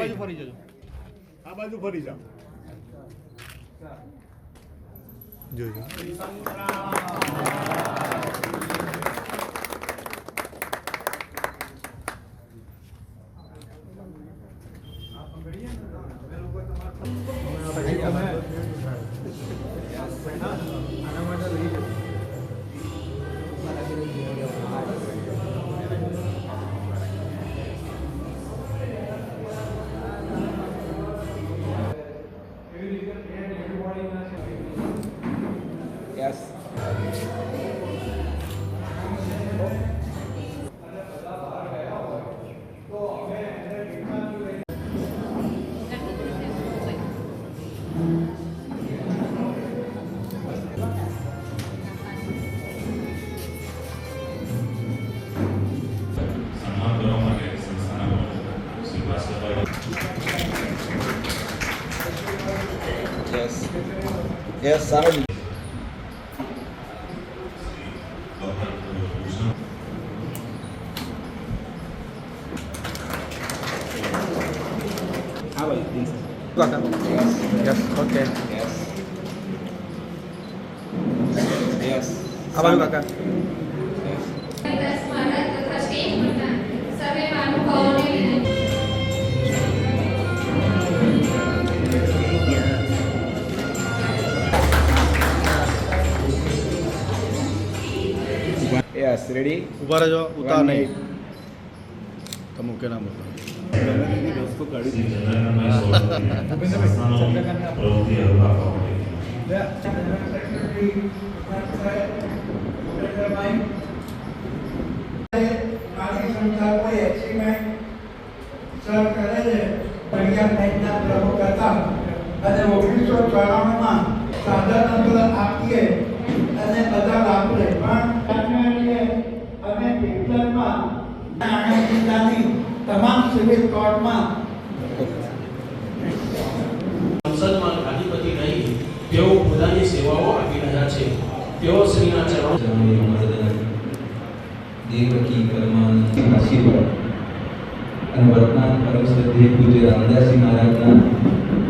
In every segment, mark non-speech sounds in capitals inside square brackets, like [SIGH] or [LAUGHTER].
બાજુ ફરી જજો. આ બાજુ ફરી જાઓ. જોજો Yes, સારું ડોક્ટર ભૂષણ હા ભાઈ yes yes okay yes yes ready? ઊભા રહેજો ઉતાર નહીં. તમે કે નામ અને ઓગણીસો ચોરાણુંમાં સાધન આપીએ અને બધા વાપરે પણ જિલ્લાની તમામ સિવિલ કોર્ટમાં. સંસદમાં અધિપતિ રહી તેઓ પોતાની સેવાઓ આપી રહ્યા છે. તેઓ શ્રીના ચરણો દેવકી પરમાનંદ આશીર્વાદ. અને વર્તમાન પરમ શ્રદ્ધે પૂજ્ય રામદાસજી મહારાજના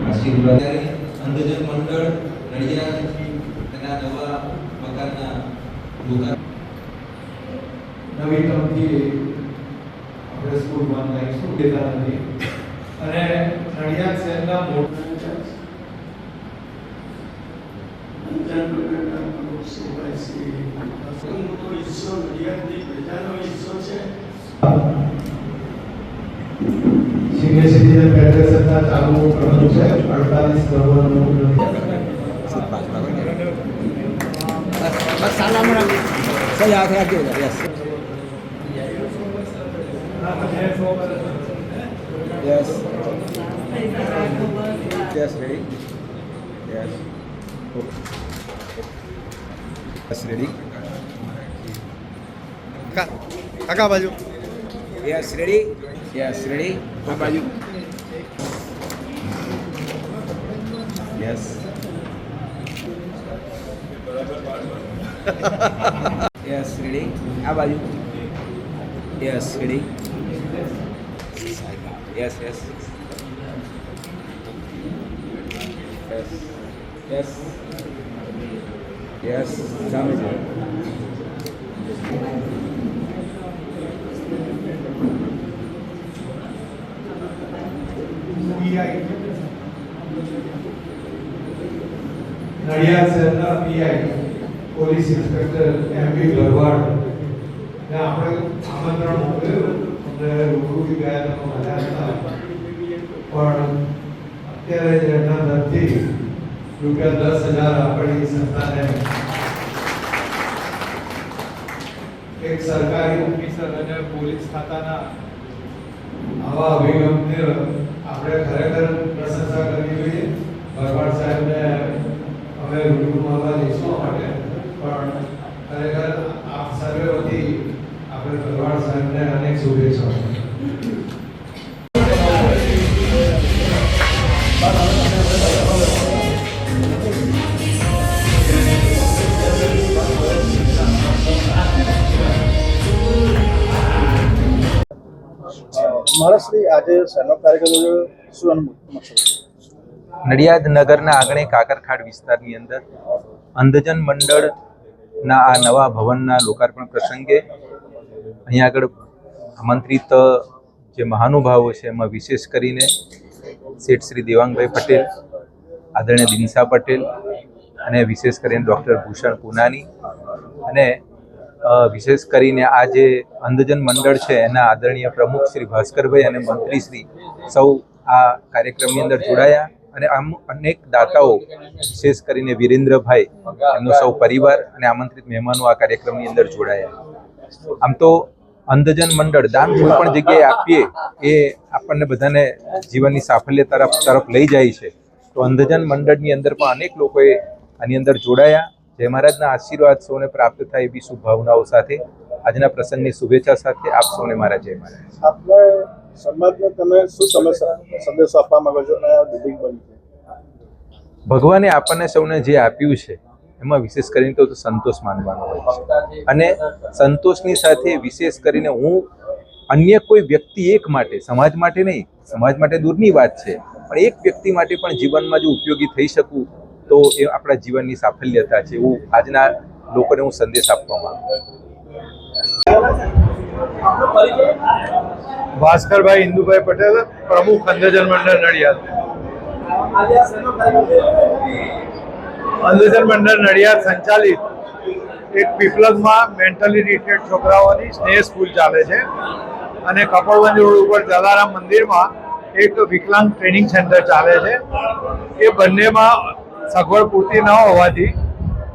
આશીર્વાદ. અંધજન મંડળ નડિયાદ તેના નવા મકાનના દુકાન નવી તમથી આપણે વન લાઈક શું દેતા નથી. અને નડિયાદ શહેરના મોટા સિનિયર સિટીઝન ફેડરેશનના ચાલુ કરવાનું છે. અડતાલીસ કરવાનું બસ સાલામ રાખ કઈ હાથ રાખજો yes. Yes. Yes, ready? Yes. Yes, ready? Kaka baju. Yes, ready? Yes, ready? Kaka baju. Yes. [LAUGHS] yes, ready? How about you? Yes, ready? Yes yes yes yes સામે છે નડિયાદ શહેરના PI police inspector M P Bharwad ને આપણે આમંત્રણ મોકલ્યું રૂબરૂ ગયા તો મજા હતા પણ અત્યારે જ એમના તરફથી રૂપિયા દસ હજાર આપણી સંસ્થાને એક સરકારી ઓફિસર અને પોલીસ ખાતાના આવા અભિગમને આપણે ખરેખર પ્રશંસા કરવી જોઈએ. ભરવાડ સાહેબને અમે રૂબરૂ મળવા જઈશું માટે. પણ નડિયાદ નગરના આંગણે કાકરખાડ વિસ્તારની અંદર અંધજન મંડળના આ નવા ભવનના લોકાર્પણ પ્રસંગે અહીંયા આગળ આમંત્રિત જે મહાનુભાવો છે એમાં વિશેષ કરીને શેઠ શ્રી દેવાંગભાઈ પટેલ, આદરણીય દિનસા પટેલ અને વિશેષ કરીને ડૉક્ટર ભૂષણ પુનાની અને વિશેષ કરીને આ જે અંધજન મંડળ છે, એના આદરણીય પ્રમુખ શ્રી ભાસ્કરભાઈ અને મંત્રી શ્રી સૌ આ કાર્યક્રમની અંદર જોડાયા અને આમ અનેક દાતાઓ, વિશેષ કરીને વિરેન્દ્રભાઈ, એમનો સૌ પરિવાર અને આમંત્રિત મહેમાનો આ કાર્યક્રમની અંદર જોડાયા. આમ તો અંધજન મંડળ દાન કોઈ પણ જગ્યાએ આપીએ, એ આપણને બધાને જીવનની સાફલ્ય તરફ તરફ લઈ જાય છે. તો અંધજન મંડળની અંદર પણ અનેક લોકોએ આની અંદર જોડાયા જય મહારાજના આશીર્વાદ સૌને પ્રાપ્ત થાય એવી શુભ ભાવનાઓ સાથે આજના પ્રસંગની શુભેચ્છા સાથે આપ સૌને મારા જય મહારાજ. આપણે સમાજને તમે શું સંદેશો આપવા માંગો છે? ભગવાને આપણને સૌને જે આપ્યું છે એમાં વિશેષ કરીને તો સંતોષ માનવાનો હોય છે. અને સંતોષની સાથે વિશેષ કરીને હું અન્ય કોઈ વ્યક્તિ એક માટે સમાજ માટે નહીં સમાજ માટે દૂરની વાત છે પણ એક વ્યક્તિ માટે પણ જીવનમાં જો ઉપયોગી થઈ શકું તો એ આપણા જીવનની સાફલ્યતા છે એવું આજના લોકોને હું સંદેશ આપવા માંગુ ભાસ્કરભાઈ ઇન્દુભાઈ પટેલ, પ્રમુખ અંધજન મંડળ નડિયાદ. અંધજન મંડળ નડિયાદ સંચાલિત એક પીપલગમાં મેન્ટલી રિટેડ છોકરાઓની સ્નેહ સ્કૂલ ચાલે છે અને કપડવંજ રોડ ઉપર જલારામ મંદિરમાં એક વિકલાંગ ટ્રેનિંગ સેન્ટર ચાલે છે. એ બંનેમાં સગવડ પૂરતી ન હોવાથી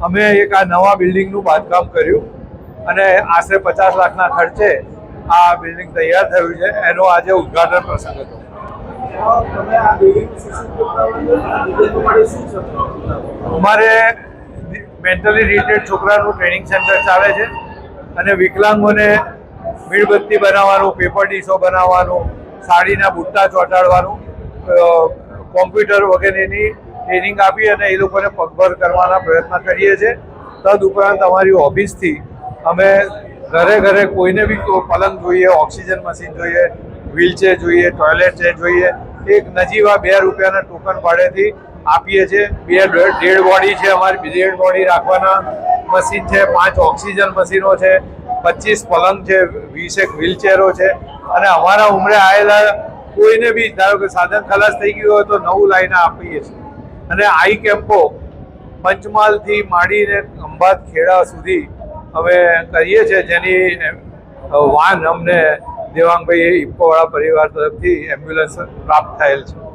અમે એક આ નવા બિલ્ડિંગનું બાંધકામ કર્યું અને આશરે પચાસ લાખના ખર્ચે આ બિલ્ડિંગ તૈયાર થયું છે. એનો આજે ઉદ્ઘાટન પ્રસંગ હતો. અમારે મેન્ટલી રિટેડ છોકરાનું ટ્રેનિંગ સેન્ટર ચાલે છે અને વિકલાંગોને મીણબત્તી બનાવવાનું, પેપર ડીશો બનાવવાનું, સાડીના બુટ્ટા ચોંટાડવાનું કોમ્પ્યુટર વગેરેની ટ્રેનિંગ આપી અને એ લોકોને પગભર કરવાના પ્રયત્ન કરીએ છીએ. તદ ઉપરાંત અમારી ઓફિસથી અમે ઘરે ઘરે કોઈને બી પલંગ જોઈએ, ઓક્સિજન મશીન જોઈએ વ્હીલચેર જોઈએ, ટોયલેટ ચેર જોઈએ, એક નજીવા બે રૂપિયાના ટોકન ભાડેથી આપીએ છીએ. બે ડેડ બોડી છે અમારી ડેડ બોડી રાખવાના મશીન છે, પાંચ ઓક્સિજન મશીનો છે, પચીસ પલંગ છે વીસેક વ્હીલચેરો છે. અને અમારા ઉમરે આવેલા કોઈને બી, ધારો કે સાધન ખલાસ થઈ ગયું હોય તો નવું લાઈને આપીએ છીએ. અને આઈ કેમ્પો પંચમહાલથી માંડીને ખંભાત ખેડા સુધી અમે કરીએ છીએ. જેની વાન અમને દેવાંગભાઈ ઇફકોવાળા પરિવાર તરફથી એમ્બ્યુલન્સ પ્રાપ્ત થયેલ છે.